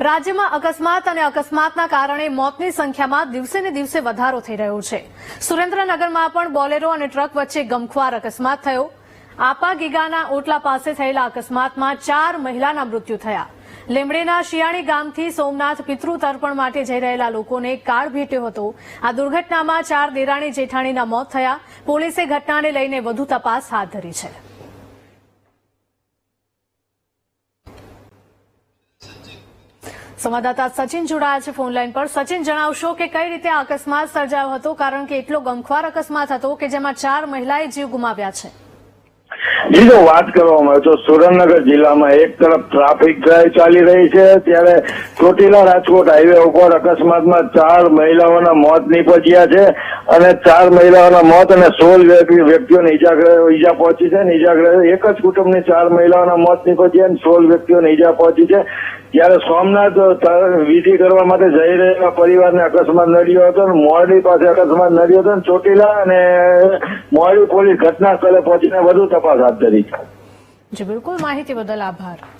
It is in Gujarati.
રાજ્યમાં અકસ્માત અને અકસ્માતના કારણે મોતની સંખ્યામાં દિવસે ને દિવસે વધારો થઈ રહ્યો છે. સુરેન્દ્રનગરમાં પણ બોલેરો અને ટ્રક વચ્ચે ગમખ્વાર અકસ્માત થયો. આપા ગીગાના ઓટલા પાસે થયેલા અકસ્માતમાં ચાર મહિલાના મૃત્યુ થયા. લીમડીના શિયાળી ગામથી સોમનાથ પિતૃ તર્પણ માટે જઈ રહેલા લોકોને કાળ ભેટ્યો હતો. આ દુર્ઘટનામાં ચાર દેરાણી જેઠાણીના મોત થયા. પોલીસે ઘટનાને લઈને વધુ તપાસ હાથ ધરી છે. સંવાદદાતા સચિન જોડાયા છે ફોનલાઈન પર. સચિન, જણાવશો કે કઈ રીતે આ અકસ્માત સર્જાયો હતો? કારણ કે એટલો ગમખ્વાર અકસ્માત હતો કે જેમાં ચાર મહિલાએ જીવ ગુમાવ્યા છે. જી વાત કરવામાં આવે તો સુરેન્દ્રનગર જિલ્લામાં એક તરફ ટ્રાફિક ચાલી રહી છે. ત્યારે ચોટીલા રાજકોટ હાઈવે ઉપર અકસ્માતમાં ચાર મહિલાઓના મોત નીપજ્યા છે અને ચાર મહિલાઓના મોત અને સોળ વ્યક્તિ- વ્યક્તિઓને ઈજાગ્રસ્ત ઈજા પહોંચી છે અને ઈજાગ્રસ્ત એક જ કુટુંબની ચાર મહિલાઓના મોત નીપજ્યા અને સોળ વ્યક્તિઓને ઈજા પહોંચી છે. ત્યારે સોમનાથ વિધિ કરવા માટે જઈ રહેલા પરિવારને અકસ્માત નડ્યો હતો અને મોરડી પાસે અકસ્માત નડ્યો હતો ચોટીલા અને મોરડી પોલીસ ઘટના સ્થળે પહોંચીને વધુ તપાસ હાથ ધરી છે. જી, બિલકુલ. માહિતી બદલ આભાર.